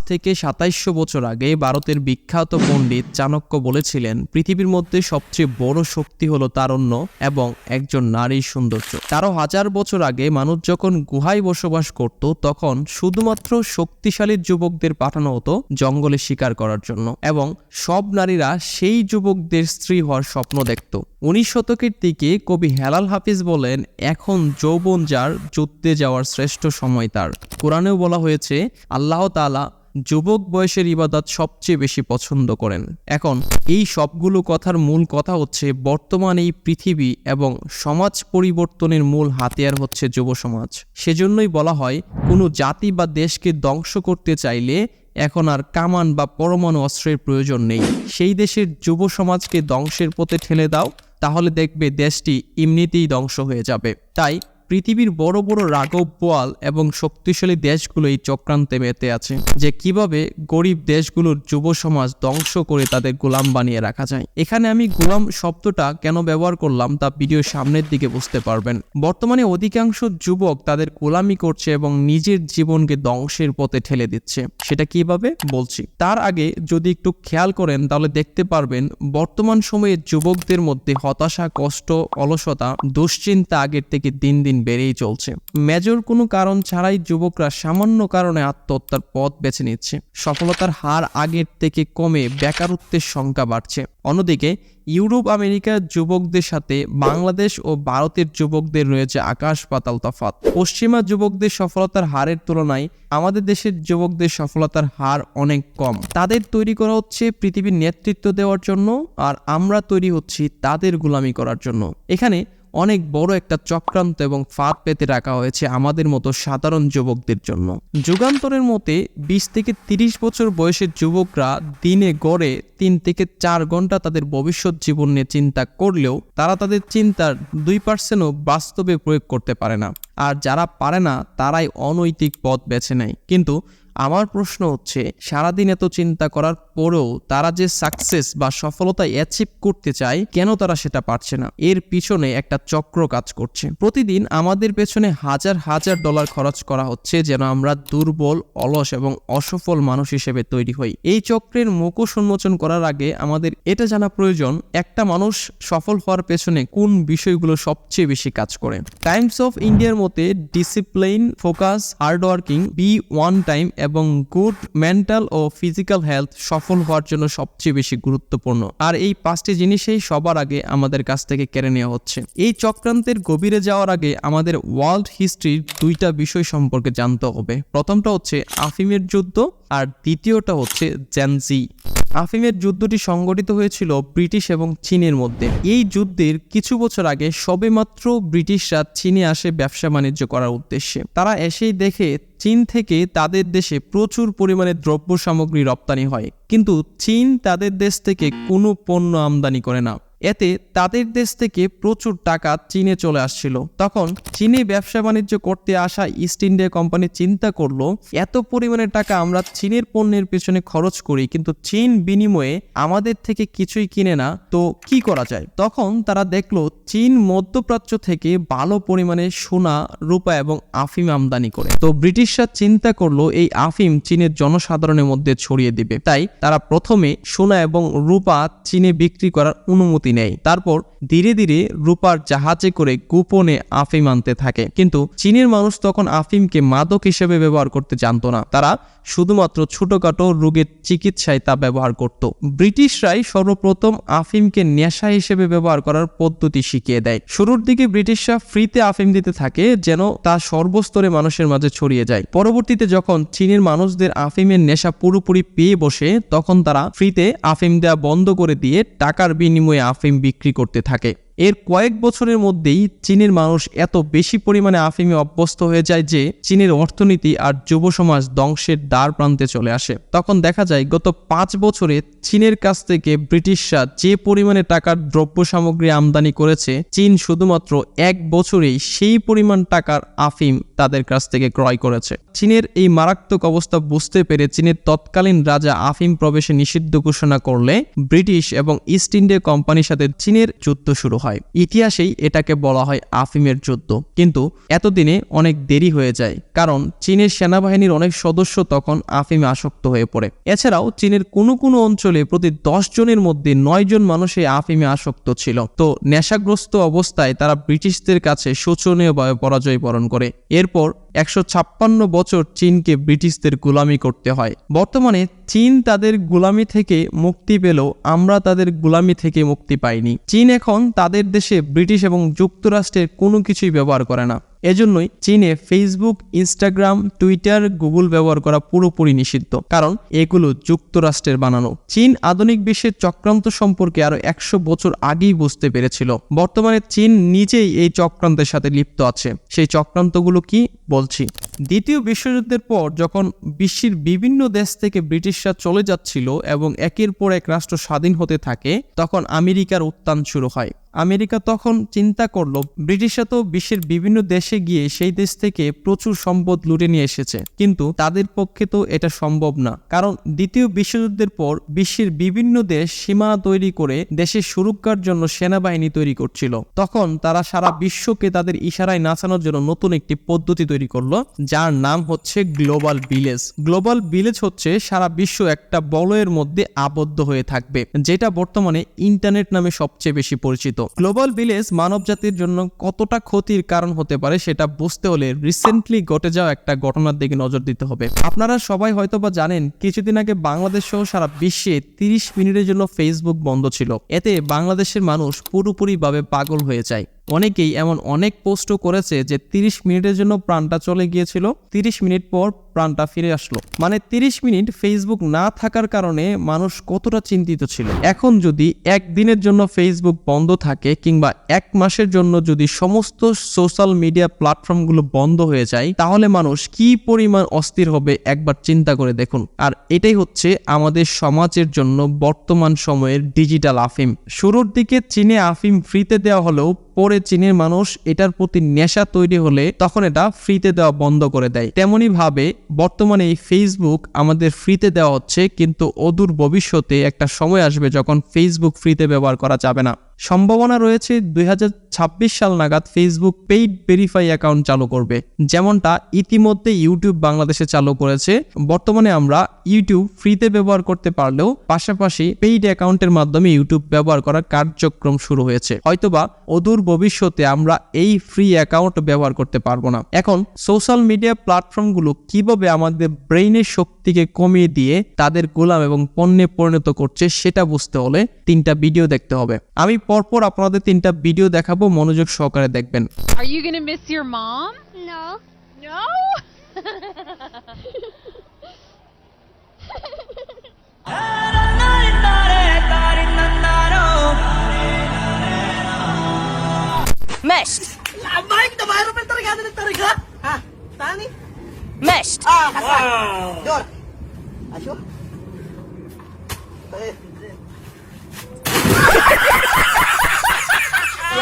থেকে সাতাইশশো বছর আগে ভারতের বিখ্যাত পণ্ডিত চাণক্য বলেছিলেন, পৃথিবীর মধ্যে সবচেয়ে বড় শক্তি হলো তারণ্য এবং একজন নারীর সৌন্দর্য। তেরো হাজার বছর আগে মানুষ যখন গুহায় বসবাস করত, তখন শুধুমাত্র শক্তিশালী যুবকদের পাঠানো হতো জঙ্গলে শিকার করার জন্য এবং সব নারীরা সেই যুবকদের স্ত্রী হওয়ার স্বপ্ন দেখত। উনিশ শতকের দিকে কবি হেলাল হাফিজ বলেন, এখন যৌবন যার, যুদ্ধে যাওয়ার শ্রেষ্ঠ সময় তার। কোরআনেও বলা হয়েছে, আল্লাহ তাআলা যুবক বয়সের ইবাদত সবচেয়ে বেশি পছন্দ করেন। এখন, এই সবগুলো কথার মূল কথা হচ্ছে বর্তমান এই পৃথিবী এবং সমাজ পরিবর্তনের মূল হাতিয়ার হচ্ছে যুব সমাজ। সেজন্যই বলা হয়, কোনো জাতি বা দেশকে ধ্বংস করতে চাইলে এখন আর কামান বা পরমাণু অস্ত্রের প্রয়োজন নেই। সেই দেশের যুব সমাজকে ধ্বংসের পথে ঠেলে দাও, তাহলে দেখবে দেশটি এমনিতেই ধ্বংস হয়ে যাবে। তাই পৃথিবীর বড় বড় রাঘব বোয়াল এবং শক্তিশালী দেশগুলো এই চক্রান্তে মেতে আছে, যে কীভাবে গরিব দেশগুলোর যুব সমাজ ধ্বংস করে তাদের গোলাম বানিয়ে রাখা যায়। এখানে আমি গোলাম শব্দটা কেন ব্যবহার করলাম তা ভিডিও সামনের দিকে বুঝতে পারবেন। বর্তমানে অধিকাংশ যুবক তাদের গোলামি করছে এবং নিজের জীবনকে ধ্বংসের পথে ঠেলে দিচ্ছে। সেটা কীভাবে? বলছি। তার আগে যদি একটু খেয়াল করেন, তাহলে দেখতে পারবেন বর্তমান সময়ে যুবকদের মধ্যে হতাশা, কষ্ট, অলসতা, দুশ্চিন্তা আগের থেকে দিন দিন বেড়েই চলছে। মেজর কোনো কারণ ছাড়াই যুবকরা সামান্য কারণে আত্মহত্যার পথ বেছে নিচ্ছে। সফলতার হার আগের থেকে কমে বেকারত্বের সংখ্যা বাড়ছে। অন্যদিকে, ইউরোপ আমেরিকার যুবকদের সাথে বাংলাদেশ ও ভারতের যুবকদের রয়েছে আকাশ পাতাল তফাত পশ্চিমা যুবকদের সফলতার হারের তুলনায় আমাদের দেশের যুবকদের সফলতার হার অনেক কম। তাদের তৈরি করা হচ্ছে পৃথিবীর নেতৃত্ব দেওয়ার জন্য আর আমরা তৈরি হচ্ছি তাদের গোলামি করার জন্য। এখানে অনেক বড় একটা চক্রান্ত এবং ফাঁদ পেতে রাখা হয়েছে আমাদের মতো সাধারণ যুবকদের জন্য। যুগান্তরের মতে, বিশ থেকে তিরিশ বছর বয়সের যুবকরা দিনে গড়ে তিন থেকে চার ঘণ্টা তাদের ভবিষ্যৎ জীবন নিয়ে চিন্তা করলেও তারা তাদের চিন্তার দুই পার্সেন্টও বাস্তবে প্রয়োগ করতে পারে না। আর যারা পারে না, তারাই অনৈতিক পথ বেছে নেয়। কিন্তু আমার প্রশ্ন হচ্ছে, সারাদিন এত চিন্তা করার পরেও তারা যে সাকসেস বা সফলতা অ্যাচিভ করতে চায়, কেন তারা সেটা পারছে না? এর পিছনে একটা চক্র কাজ করছে। প্রতিদিন আমাদের পেছনে হাজার হাজার ডলার খরচ করা হচ্ছে যেন আমরা দুর্বল, অলস এবং অসফল মানুষ হিসেবে তৈরি হই। এই চক্রের মুখোশ উন্মোচন করার আগে আমাদের এটা জানা প্রয়োজন, একটা মানুষ সফল হওয়ার পেছনে কোন বিষয়গুলো সবচেয়ে বেশি কাজ করে? টাইমস অফ ইন্ডিয়ার মতে discipline focus hardworking be one time এবং গুড মেন্টাল ও ফিজিক্যাল হেলথ সফল হওয়ার জন্য সবচেয়ে বেশি গুরুত্বপূর্ণ। আর এই পাঁচটি জিনিসেই সবার আগে আমাদের কাছ থেকে কেড়ে নেওয়া হচ্ছে। এই চক্রান্তের গভীরে যাওয়ার আগে আমাদের ওয়ার্ল্ড হিস্ট্রির দুইটা বিষয় সম্পর্কে জানতে হবে। প্রথমটা হচ্ছে আফিমের যুদ্ধ আর দ্বিতীয়টা হচ্ছে জেনজি আফিমের যুদ্ধটি সংগঠিত হয়েছিল ব্রিটিশ এবং চীনের মধ্যে। এই যুদ্ধের কিছু বছর আগে সবেমাত্র ব্রিটিশরা চীনে আসে ব্যবসা বাণিজ্য করার উদ্দেশ্যে। তারা এসেই দেখে চীন থেকে তাদের দেশে প্রচুর পরিমাণে দ্রব্য সামগ্রী রপ্তানি হয়। কিন্তু চীন তাদের দেশ থেকে কোনো পণ্য আমদানি করে না। এতে তাদের দেশ থেকে প্রচুর টাকা চীনে চলে আসছিল। তখন চীনে ব্যবসা বাণিজ্য করতে আসা ইস্ট ইন্ডিয়া কোম্পানি চিন্তা করল, এত পরিমাণে টাকা আমরা চীনের পণ্যের পেছনে খরচ করি, কিন্তু চীন বিনিময়ে আমাদের থেকে কিছুই কিনে না, তো কি করা যায়? তখন তারা দেখল, চীন মধ্যপ্রাচ্য থেকে ভালো পরিমাণে সোনা, রূপা এবং আফিম আমদানি করে। তো ব্রিটিশরা চিন্তা করল, এই আফিম চীনের জনসাধারণের মধ্যে ছড়িয়ে দিবে। তাই তারা প্রথমে সোনা এবং রূপা চীনে বিক্রি করার অনুমতি নেয় তারপর ধীরে ধীরে রূপার জাহাজে করে গোপনে আফিম আনতে থাকে। কিন্তু চীনের মানুষ তখন আফিমকে মাদক হিসেবে ব্যবহার করতে জানতো না। তারা শুধুমাত্র ছোটখাটো রোগের চিকিৎসায় তা ব্যবহার করত। ব্রিটিশরাই সর্বপ্রথম আফিমকে নেশা হিসেবে ব্যবহার করার পদ্ধতি শিখিয়ে দেয়। শুরুর দিকে ব্রিটিশরা ফ্রিতে আফিম দিতে থাকে, যেন তা সর্বস্তরে মানুষের মাঝে ছড়িয়ে যায়। পরবর্তীতে যখন চীনের মানুষদের আফিমের নেশা পুরোপুরি পেয়ে বসে, তখন তারা ফ্রিতে আফিম দেওয়া বন্ধ করে দিয়ে টাকার বিনিময়ে আফিম বিক্রি করতে থাকে। এর কয়েক বছরের মধ্যেই চীনের মানুষ এত বেশি পরিমাণে আফিমে অভ্যস্ত হয়ে যায় যে চীনের অর্থনীতি আর যুব সমাজ ধ্বংসের দ্বার প্রান্তে চলে আসে। তখন দেখা যায় গত পাঁচ বছরে চীনের কাছ থেকে ব্রিটিশরা যে পরিমাণে টাকার দ্রব্য সামগ্রী আমদানি করেছে, চীন শুধুমাত্র এক বছরেই সেই পরিমাণ টাকার আফিম তাদের কাছ থেকে ক্রয় করেছে। চীনের এই মারাত্মক অবস্থা বুঝতে পেরে চীনের তৎকালীন রাজা আফিম প্রবেশে নিষিদ্ধ ঘোষণা করলে ব্রিটিশ এবং ইস্ট ইন্ডিয়া কোম্পানির সাথে চীনের যুদ্ধ শুরু হয়। ইতিহাসেই এটাকে বলা হয় আফিমের যুদ্ধ। কিন্তু এতদিনে অনেক দেরি হয়ে যায়, কারণ চীনের সেনাবাহিনীর অনেক সদস্য তখন আফিমে আসক্ত হয়ে পড়ে। এছাড়াও চীনের কোনো কোনো অঞ্চলে প্রতি দশ জনের মধ্যে নয় জন মানুষ আফিমে আসক্ত ছিল। তো নেশাগ্রস্ত অবস্থায় তারা ব্রিটিশদের কাছে শোচনীয়ভাবে পরাজয় বরণ করে। এরপর একশো ছাপ্পান্ন বছর চীনকে ব্রিটিশদের গোলামি করতে হয়। বর্তমানে চীন তাদের গোলামি থেকে মুক্তি পেলেও আমরা তাদের গোলামি থেকে মুক্তি পাইনি। চীন এখন তাদের দেশে ব্রিটিশ এবং যুক্তরাষ্ট্রের কোনো কিছুই ব্যবহার করে না। এজন্যই চীনে ফেসবুক ইনস্টাগ্রাম টুইটার গুগল ব্যবহার করা পুরোপুরি নিষিদ্ধ, কারণ এগুলো যুক্তরাষ্ট্রের বানানো। চীন আধুনিক বিশ্বের চক্রান্ত সম্পর্কে আরও একশো বছর আগেই বুঝতে পেরেছিল। বর্তমানে চীন নিজেই এই চক্রান্তের সাথে লিপ্ত আছে। সেই চক্রান্তগুলো কি বলছি। দ্বিতীয় বিশ্বযুদ্ধের পর যখন বিশ্বের বিভিন্ন দেশ থেকে ব্রিটিশরা চলে যাচ্ছিল এবং একের পর এক রাষ্ট্র স্বাধীন হতে থাকে, তখন আমেরিকার উত্থান শুরু হয়। আমেরিকা তখন চিন্তা করল, ব্রিটিশরা তো বিশ্বের বিভিন্ন দেশে গিয়ে সেই দেশ থেকে প্রচুর সম্পদ লুটে নিয়ে এসেছে। কিন্তু তাদের পক্ষে তো এটা সম্ভব না। কারণ দ্বিতীয় বিশ্বযুদ্ধের পর বিশ্বের বিভিন্ন দেশ সীমানা তৈরি করে দেশের সুরক্ষার জন্য সেনাবাহিনী তৈরি করছিল। তখন তারা সারা বিশ্বকে তাদের ইশারায় নাচানোর জন্য নতুন একটি পদ্ধতি তৈরি করল, যার নাম হচ্ছে গ্লোবাল ভিলেজ। গ্লোবাল ভিলেজ হচ্ছে সারা বিশ্ব একটা বলয়ের মধ্যে আবদ্ধ হয়ে থাকবে, যেটা বর্তমানে ইন্টারনেট নামে সবচেয়ে বেশি পরিচিত। গ্লোবাল ভিলেজ মানবজাতির জন্য কতটা ক্ষতির কারণ হতে পারে সেটা বুঝতে হলে রিসেন্টলি ঘটে যাওয়া একটা ঘটনার দিকে নজর দিতে হবে। আপনারা সবাই হয়তো বা জানেন, কিছুদিন আগে বাংলাদেশ সহ সারা বিশ্বে তিরিশ মিনিটের জন্য ফেসবুক বন্ধ ছিল। এতে বাংলাদেশের মানুষ পুরোপুরিভাবে পাগল হয়ে যায়। অনেকেই এমন অনেক পোস্টও করেছে যে তিরিশ মিনিটের জন্য প্রাণটা চলে গিয়েছিল, তিরিশ মিনিট পর প্রাণটা ফিরে আসলো। মানে তিরিশ মিনিট ফেসবুক না থাকার কারণে মানুষ কতটা চিন্তিত ছিল। এখন যদি একদিনের জন্য ফেসবুক বন্ধ থাকে কিংবা এক মাসের জন্য যদি সমস্ত সোশ্যাল মিডিয়া প্ল্যাটফর্মগুলো বন্ধ হয়ে যায়, তাহলে মানুষ কি পরিমাণ অস্থির হবে একবার চিন্তা করে দেখুন। আর এটাই হচ্ছে আমাদের সমাজের জন্য বর্তমান সময়ের ডিজিটাল আফিম। শুরুর দিকে চীনে আফিম ফ্রিতে দেওয়া হলেও পরে চীনের মানুষ এটার প্রতি নেশা তৈরি হলে তখন এটা ফ্রিতে দেওয়া বন্ধ করে দেয়। তেমনি ভাবে বর্তমানে এই ফেসবুক আমাদের ফ্রিতে দেওয়া হচ্ছে, কিন্তু অদূর ভবিষ্যতে একটা সময় আসবে যখন ফেসবুক ফ্রিতে ব্যবহার করা যাবে না। সম্ভাবনা রয়েছে দুই হাজার ছাব্বিশ সাল নাগাদ ফেসবুক পেইড ভেরিফাই অ্যাকাউন্ট চালু করবে, যেমনটা ইতিমধ্যে ইউটিউব বাংলাদেশে চালু করেছে। বর্তমানে আমরা ইউটিউব ফ্রিতে ব্যবহার করতে পারলেও পাশাপাশি পেইড অ্যাকাউন্টের মাধ্যমে ইউটিউব ব্যবহার করার কার্যক্রম শুরু হয়েছে। হয়তোবা অদূর ভবিষ্যতে আমরা এই ফ্রি অ্যাকাউন্ট ব্যবহার করতে পারব না। এখন সোশ্যাল মিডিয়া প্ল্যাটফর্মগুলো কীভাবে আমাদের ব্রেইনের শক্তিকে কমিয়ে দিয়ে তাদের গোলাম এবং পণ্যে পরিণত করছে সেটা বুঝতে হলে তিনটা ভিডিও দেখতে হবে। আমি পরপর আপনাদের তিনটা ভিডিও দেখাবো মনোযোগ সহকারে দেখবেন Are you gonna miss your mom? No. No. Meshed. Baik na mayroon pa tarigada ng tariga. Ha? Tani? Meshed. Ah, kasa. Yor. Asyo?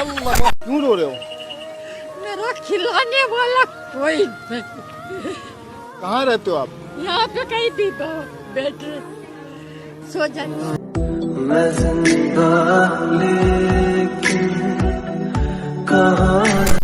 Eh. क्यों रो रहे हो मेरा खिलाने वाला कोई नहीं कहाँ रहते हो आप यहाँ पे कहीं भी बा- बैठे सो जाते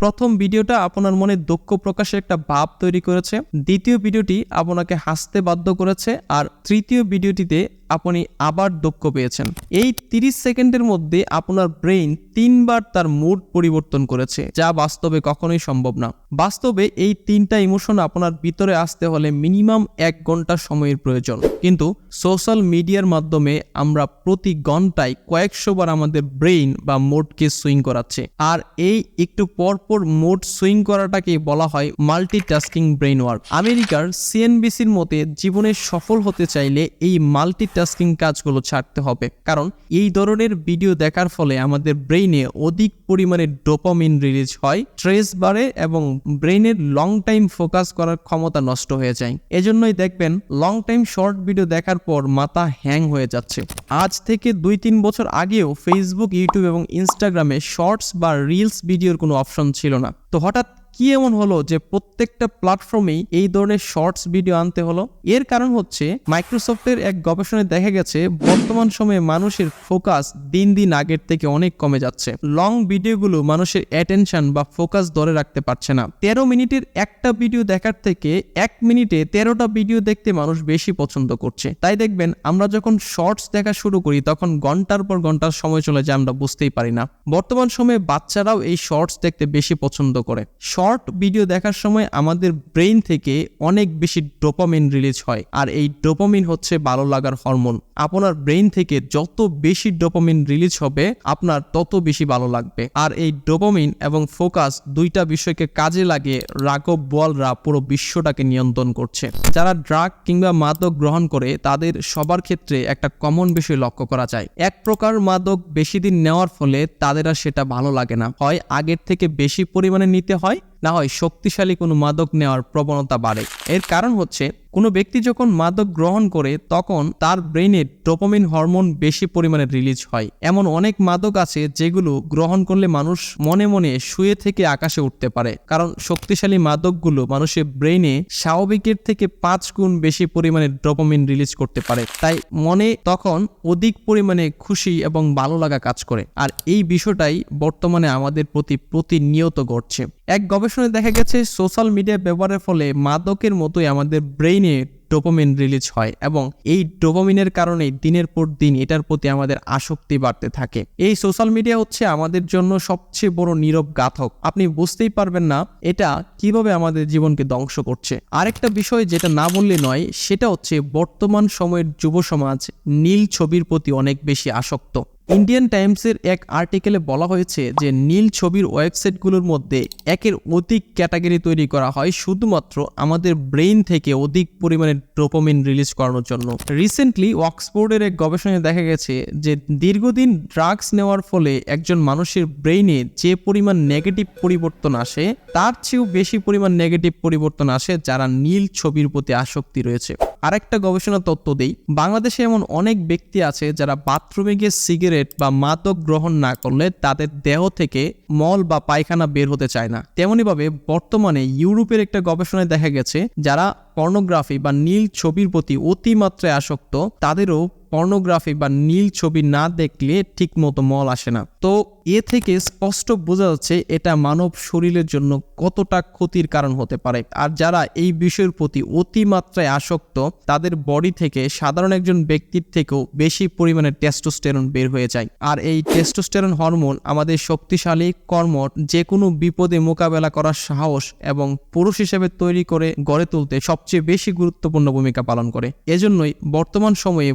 প্রথম ভিডিওটা আপনার মনে দুঃখ প্রকাশের একটা ভাব তৈরি করেছে দ্বিতীয় ভিডিওটি আপনাকে হাসতে বাধ্য করেছে আর তৃতীয় ভিডিওটিতে আপনি আবার দক্ষ পেয়েছেন। এই 30 সেকেন্ডের মধ্যে আপনার ব্রেইন তিনবার তার মুড পরিবর্তন করেছে, যা বাস্তবে কখনোই সম্ভব না। বাস্তবে এই তিনটা ইমোশন আপনার ভিতরে আসতে হলে মিনিমাম এক ঘণ্টা সময়ের প্রয়োজন। কিন্তু সোশ্যাল মিডিয়ার মাধ্যমে আমরা প্রতি ঘন্টায় কয়েকশো বার আমাদের ব্রেইন বা মোডকে সুইং করাচ্ছে। আর এই একটু পর পর মোড সুইং করাটাকে বলা হয় মাল্টিটাস্কিং ব্রেইন ওয়ার্ক আমেরিকার সিএনবিসির মতে, জীবনে সফল হতে চাইলে এই মাল্টিটাস্কিং কাজগুলো ছাড়তে হবে। কারণ এই ধরনের ভিডিও দেখার ফলে আমাদের ব্রেইনে অধিক পরিমাণে ডোপামিন রিলিজ হয় স্ট্রেস বাড়ে এবং ব্রেইনের লং টাইম ফোকাস করার ক্ষমতা নষ্ট হয়ে যায়। এজন্যই দেখবেন লং টাইম শর্ট ভিডিও দেখার পর মাথা হ্যাং হয়ে যাচ্ছে। আজ থেকে দুই তিন বছর আগেও ফেসবুক ইউটিউব এবং ইনস্টাগ্রামে শর্টস বা রিলস ভিডিওর কোনো অপশন ছিল না। তো হঠাৎ কি এমন হলো যে প্রত্যেকটা প্ল্যাটফর্মেই এই ধরনের শর্টস ভিডিও আনতে হলো? এর কারণ হচ্ছে মাইক্রোসফটের এক গবেষণায় দেখা গেছে, বর্তমান সময়ে মানুষের ফোকাস দিন দিন আগের থেকে অনেক কমে যাচ্ছে। লং ভিডিওগুলো মানুষের অ্যাটেনশন বা ফোকাস ধরে রাখতে পারছে না। তেরো মিনিটের একটা ভিডিও দেখার থেকে এক মিনিটে তেরোটা ভিডিও দেখতে মানুষ বেশি পছন্দ করছে। তাই দেখবেন, আমরা যখন শর্টস দেখা শুরু করি, তখন ঘণ্টার পর ঘণ্টার সময় চলে যায়, আমরা বুঝতেই পারি না। বর্তমান সময়ে বাচ্চারাও এই শর্টস দেখতে বেশি পছন্দ করে। শর্ট ভিডিও দেখার সময় আমাদের ব্রেইন থেকে অনেক বেশি ডোপামিন রিলিজ হয়। আর এই ডোপামিন হচ্ছে ভালো লাগার হরমোন। আপনার ব্রেইন থেকে যত বেশি ডোপামিন রিলিজ হবে, আপনার তত বেশি ভালো লাগবে। আর এই ডোপামিন এবং ফোকাস দুইটা বিষয়কে কাজে লাগিয়ে রাঘব বোয়ালরা পুরো বিশ্বটাকে নিয়ন্ত্রণ করছে। যারা ড্রাগ কিংবা মাদক গ্রহণ করে, তাদের সবার ক্ষেত্রে একটা কমন বিষয় লক্ষ্য করা যায়। এক প্রকার মাদক বেশি দিন নেওয়ার ফলে তাদের আর সেটা ভালো লাগে না। হয় আগের থেকে বেশি পরিমাণে নিতে হয় না হয় শক্তিশালী কোনো মাদক নেওয়ার প্রবণতা বাড়ে। এর কারণ হচ্ছে, কোনো ব্যক্তি যখন মাদক গ্রহণ করে, তখন তার ব্রেইনে ডোপামিন হরমোন বেশি পরিমাণে রিলিজ হয়। এমন অনেক মাদক আছে যেগুলো গ্রহণ করলে মানুষ মনে মনে শুয়ে থেকে আকাশে উঠতে পারে। কারণ শক্তিশালী মাদকগুলো মানুষের ব্রেইনে স্বাভাবিকের থেকে পাঁচ গুণ বেশি পরিমাণে ডোপামিন রিলিজ করতে পারে। তাই মনে তখন অধিক পরিমাণে খুশি এবং ভালো লাগা কাজ করে। আর এই বিষয়টাই বর্তমানে আমাদের প্রতি প্রতিনিয়ত ঘটছে। এক গবেষণায় দেখা গেছে, সোশ্যাল মিডিয়া ব্যবহারের ফলে মাদকের মতোই আমাদের ব্রেইনে ডোপামিন রিলিজ হয় এবং এই ডোপামিনের কারণে দিনের পর দিন এটার প্রতি আমাদের আসক্তি বাড়তে থাকে। এই সোশ্যাল মিডিয়া হচ্ছে আমাদের জন্য সবচেয়ে বড় নীরব ঘাতক আপনি বুঝতেই পারবেন না এটা কীভাবে আমাদের জীবনকে ধ্বংস করছে। আরেকটা বিষয় যেটা না বললে নয়, সেটা হচ্ছে বর্তমান সময়ের যুব সমাজ নীল ছবির প্রতি অনেক বেশি আসক্ত। ইন্ডিয়ান টাইমসের এক আর্টিকেলে বলা হয়েছে যে, নীল ছবির ওয়েবসাইটগুলোর মধ্যে একের অধিক ক্যাটাগরি তৈরি করা হয় শুধুমাত্র আমাদের ব্রেইন থেকে অধিক পরিমাণে ডোপামিন রিলিজ করানোর জন্য। রিসেন্টলি অক্সফোর্ডের এক গবেষণায় দেখা গেছে যে, দীর্ঘদিন ড্রাগস নেওয়ার ফলে একজন মানুষের ব্রেইনে যে পরিমাণ নেগেটিভ পরিবর্তন আসে, তার চেয়েও বেশি পরিমাণ নেগেটিভ পরিবর্তন আসে যারা নীল ছবির প্রতি আসক্তি রয়েছে। আরেকটা গবেষণা তত্ত্ব দেই, বাংলাদেশে এমন অনেক ব্যক্তি আছে যারা বাথরুমে গিয়ে সিগারেট বা মাদক গ্রহণ না করলে তাদের দেহ থেকে মল বা পায়খানা বের হতে চায় না। তেমনিভাবে বর্তমানে ইউরোপের একটা গবেষণায় দেখা গেছে, যারা পর্নোগ্রাফি বা নীল ছবির প্রতি অতিমাত্রায় আসক্ত, তাদেরও পর্নোগ্রাফি বা নীল ছবি না দেখলে ঠিক মতো মল আসে না। তো এ থেকে স্পষ্ট বোঝা যাচ্ছে এটা মানব শরীরের জন্য কতটা ক্ষতির কারণ হতে পারে। আর যারা এই বিষয়ের প্রতি অতিমাত্রায় আসক্ত, তাদের বডি থেকে সাধারণ একজন ব্যক্তির থেকেও বেশি পরিমাণে টেস্টোস্টেরন বের হয়ে যায়। আর এই টেস্টোস্টেরন হরমোন আমাদের শক্তিশালী কর্মট যে কোনো বিপদে মোকাবেলা করার সাহস এবং পুরুষ হিসেবে তৈরি করে গড়ে তুলতে সবচেয়ে বেশি গুরুত্বপূর্ণ ভূমিকা পালন করে। এজন্যই বর্তমান সময়ে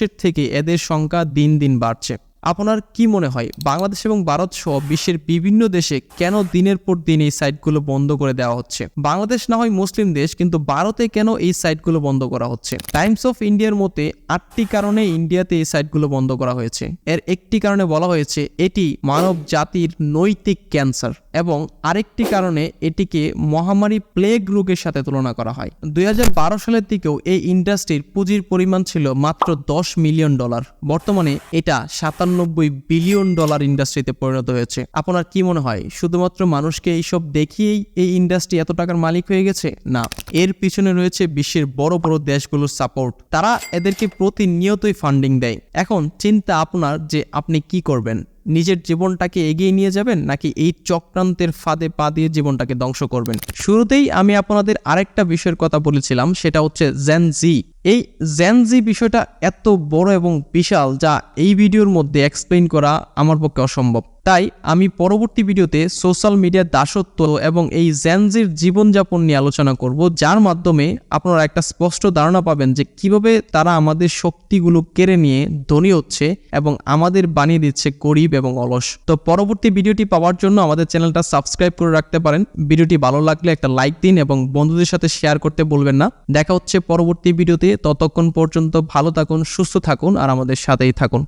পুরুষের থেকে এদের সংখ্যা দিন দিন বাড়ছে। আপনার কি মনে হয়, বাংলাদেশ এবং ভারত সহ বিশ্বের বিভিন্ন দেশে কেন দিনের পর দিন এই সাইটগুলো বন্ধ করে দেওয়া হচ্ছে? বাংলাদেশ না হয় মুসলিম দেশ, কিন্তু ভারতে কেন এই সাইটগুলো বন্ধ করা হচ্ছে? টাইমস অফ ইন্ডিয়ার মতে, আটটি কারণে ইন্ডিয়াতে এই সাইটগুলো বন্ধ করা হয়েছে। এর একটি কারণে বলা হয়েছে, এটি মানব জাতির নৈতিক ক্যান্সার এবং আরেকটি কারণে এটিকে মহামারী প্লেগ রোগের সাথে তুলনা করা হয়। দুই হাজার বারো সালের দিকেও এই ইন্ডাস্ট্রির পুঁজির পরিমাণ ছিল মাত্র দশ মিলিয়ন ডলার। বর্তমানে এটা সাতানব্বই বিলিয়ন ডলার ইন্ডাস্ট্রিতে পরিণত হয়েছে। আপনার কি মনে হয়, শুধুমাত্র মানুষকে এইসব দেখিয়েই এই ইন্ডাস্ট্রি এত টাকার মালিক হয়ে গেছে? না, এর পিছনে রয়েছে বিশ্বের বড় বড় দেশগুলোর সাপোর্ট তারা এদেরকে প্রতিনিয়তই ফান্ডিং দেয়। এখন চিন্তা আপনার যে আপনি কি করবেন। নিজের জীবনটাকে এগিয়ে নিয়ে যাবেন নাকি এই চক্রান্তের ফাঁদে পা দিয়ে জীবনটাকে ধ্বংস করবেন? শুরুতেই আমি আপনাদের আরেকটা বিষয়ের কথা বলেছিলাম, সেটা হচ্ছে জেনজি এই জেনজি বিষয়টা এত বড় এবং বিশাল যা এই ভিডিওর মধ্যে এক্সপ্লেইন করা আমার পক্ষে অসম্ভব। তাই আমি পরবর্তী ভিডিওতে সোশ্যাল মিডিয়ার দাসত্ব এবং এই জেনজির জীবনযাপন নিয়ে আলোচনা করব, যার মাধ্যমে আপনারা একটা স্পষ্ট ধারণা পাবেন যে কীভাবে তারা আমাদের শক্তিগুলো কেড়ে নিয়ে ধনী হচ্ছে এবং আমাদের বানিয়ে দিচ্ছে গরিব এবং অলস। তো পরবর্তী ভিডিওটি পাওয়ার জন্য আমাদের চ্যানেলটা সাবস্ক্রাইব করে রাখতে পারেন। ভিডিওটি ভালো লাগলে একটা লাইক দিন এবং বন্ধুদের সাথে শেয়ার করতে বলবেন না। দেখা হচ্ছে পরবর্তী ভিডিওতে। ততক্ষণ পর্যন্ত ভালো থাকুন, সুস্থ থাকুন আর আমাদের সাথেই থাকুন।